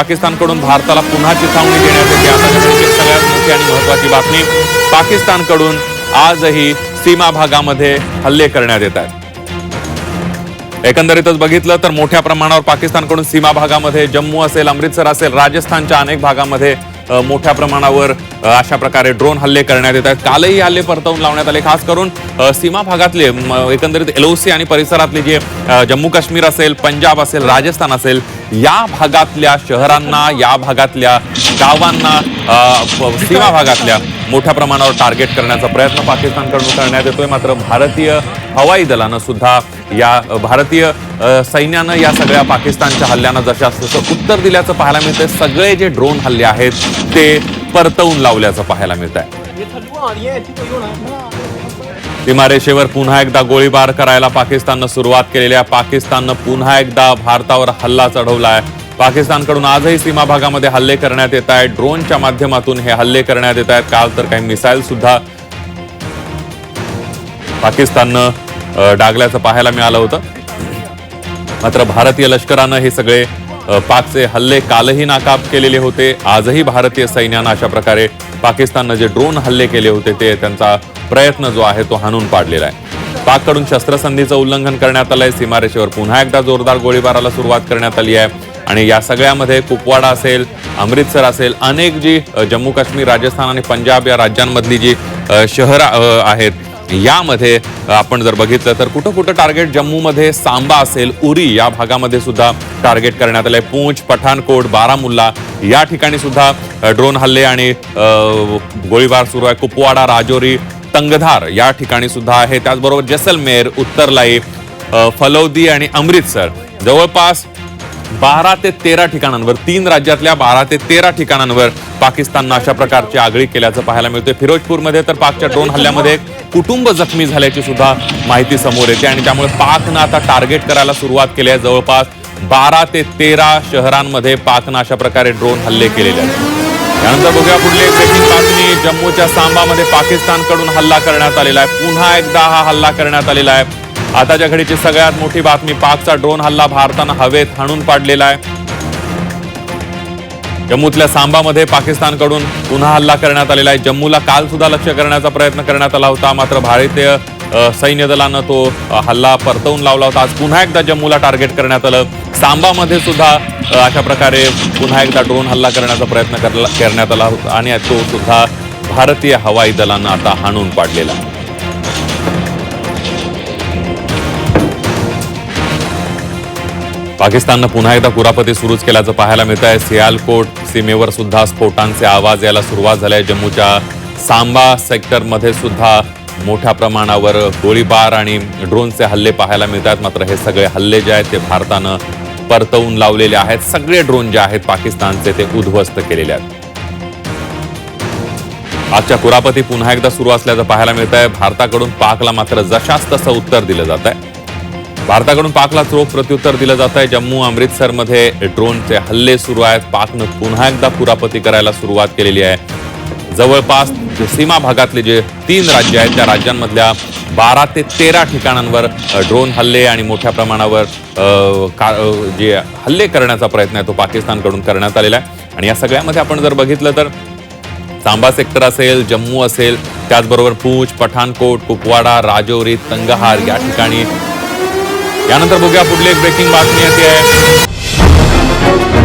पाकिस्तानकडून भारताला पुन्हा चिथावणी देण्यात येते आता सगळ्यात मोठी आणि महत्वाची बातमी पाकिस्तानकडून आजही सीमा भागामध्ये हल्ले करण्यात येत आहेत. एकंदरीतच बघितलं तर मोठ्या प्रमाणावर पाकिस्तानकडून सीमा भागामध्ये जम्मू असेल अमृतसर असेल राजस्थानच्या अनेक भागामध्ये मोठ्या प्रमाणावर अशा प्रकारे ड्रोन हल्ले करण्यात येत आहेत. कालही हल्ले परतवून लावण्यात आले. खास करून सीमा भागातले एकंदरीत एलओसी आणि परिसरातले जे जम्मू काश्मीर असेल पंजाब असेल राजस्थान असेल या भागातल्या शहरांना या भागातल्या गावांना सीमा भागातल्या मोठ्या प्रमाणावर टार्गेट करण्याचा प्रयत्न पाकिस्तानकडून करण्यात येतोय. मात्र भारतीय हवाई दलानं सुद्धा या भारतीय सैन्यानं या सगळ्या पाकिस्तानच्या हल्ल्यांना जशा तसं उत्तर दिल्याचं पाहायला मिळतंय. सगळे जे ड्रोन हल्ले आहेत ते परतवून लावल्याचं पाहायला मिळत आहे सीमारेषेवर पुन्हा एकदा गोळीबार करायला पाकिस्ताननं सुरुवात केलेली आहे. पाकिस्ताननं पुन्हा एकदा भारतावर हल्ला चढवला आहे पाकिस्तानकडून आजही सीमा भागामध्ये हल्ले करण्यात येत आहेत. ड्रोनच्या माध्यमातून हे हल्ले करण्यात येत आहेत. काल तर काही मिसाईल सुद्धा पाकिस्ताननं डागल्याचं पाहायला मिळालं होतं. मात्र भारतीय लष्करानं हे सगळे पाकचे हल्ले कालही नाकाब केलेले होते. आजही भारतीय सैन्यानं अशा प्रकारे पाकिस्ताननं जे ड्रोन हल्ले केले होते ते त्यांचा प्रयत्न जो आहे तो हाणून पाडलेला आहे. पाककडून शस्त्रसंधीचं उल्लंघन करण्यात आलंय. सीमारेषेवर पुन्हा एकदा जोरदार गोळीबाराला सुरुवात करण्यात आली आहे. आणि या सगळ्यामध्ये कुपवाडा असेल अमृतसर असेल अनेक जी जम्मू काश्मीर राजस्थान आणि पंजाब या राज्यांमधली जी शहरं आहेत यामध्ये आपण जर बघितलं तर कुठं कुठं टार्गेट जम्मूमध्ये सांबा असेल उरी या भागामध्ये सुद्धा टार्गेट करण्यात आलंय. पूंछ पठाणकोट बारामुल्ला या ठिकाणी सुद्धा ड्रोन हल्ले आणि गोळीबार सुरू आहे. कुपवाडा राजौरी तंगधार या ठिकाणी सुद्धा आहे. त्याचबरोबर जैसलमेर उत्तरलाई फलौदी आणि अमृतसर. जवळपास बारा ते तेरा ठिकाणांवर तीन राज्यातल्या बारा ते तेरा ठिकाणांवर पाकिस्ताननं अशा प्रकारची आगळी केल्याचं पाहायला मिळतंय. फिरोजपूरमध्ये तर पाकच्या ड्रोन हल्ल्यामध्ये कुटुंब जखमी झाल्याची सुद्धा माहिती समोर येते आणि त्यामुळे पाकनं आता टार्गेट करायला सुरुवात केली आहे. जवळपास बारा ते तेरा शहरांमध्ये पाकनं अशा प्रकारे ड्रोन हल्ले केलेले आहेत. त्यानंतर बघूया पुढली ब्रेकिंग बातमी. जम्मूच्या सांबामध्ये पाकिस्तानकडून हल्ला करण्यात आलेला आहे. पुन्हा एकदा हा हल्ला करण्यात आलेला आहे. आताच्या घडीची सगळ्यात मोठी बातमी पाकचा ड्रोन हल्ला भारतानं हवेत हाणून पाडलेला आहे. जम्मूतल्या सांबामध्ये पाकिस्तानकडून पुन्हा हल्ला करण्यात आलेला आहे. जम्मूला काल सुद्धा लक्ष करण्याचा प्रयत्न करण्यात आला होता. मात्र भारतीय सैन्य दलानं तो हल्ला परतवून लावला होता. आज पुन्हा एकदा जम्मूला टार्गेट करण्यात आलं. सांबामध्ये सुद्धा अशा प्रकारे पुन्हा एकदा ड्रोन हल्ला करण्याचा प्रयत्न करला- करण्यात आला होता. आणि तो सुद्धा भारतीय हवाई दलानं आता हाणून पाडलेला पाकिस्ताननं पुन्हा एकदा कुरापती सुरूच केल्याचं पाहायला मिळत आहे सियालकोट सीमेवर सुद्धा स्फोटांचे आवाज यायला सुरुवात झाली आहे जम्मूच्या सांबा सेक्टरमध्ये सुद्धा मोठ्या प्रमाणावर गोळीबार आणि ड्रोनचे हल्ले पाहायला मिळतात. मात्र हे सगळे हल्ले जे आहेत ते भारतानं परतवून लावलेले आहेत. सगळे ड्रोन जे आहेत पाकिस्तानचे ते उद्ध्वस्त केलेले आहेत. आजच्या कुरापती पुन्हा एकदा सुरू असल्याचं पाहायला मिळत आहे भारताकडून पाकला मात्र जशास तसं उत्तर दिलं जात आहे भारताकडून पाकला चोख प्रत्युत्तर दिलं जात आहे. जम्मू अमृतसरमध्ये ड्रोनचे हल्ले सुरू आहेत. पाकनं पुन्हा एकदा पुरापती करायला सुरुवात केलेली आहे. जवळपास सीमा भागातले जे तीन राज्य आहेत त्या राज्यांमधल्या बारा ते तेरा ठिकाणांवर ड्रोन हल्ले आणि मोठ्या प्रमाणावर का- जे हल्ले करण्याचा प्रयत्न आहे तो पाकिस्तानकडून करण्यात आलेला आहे. आणि या सगळ्यामध्ये आपण जर बघितलं तर सांबा सेक्टर असेल जम्मू असेल त्याचबरोबर पूंछ पठाणकोट कुपवाडा राजौरी तंगहार या ठिकाणी यानंतर बघूया पुढली एक ब्रेकिंग बातमी येते. आहे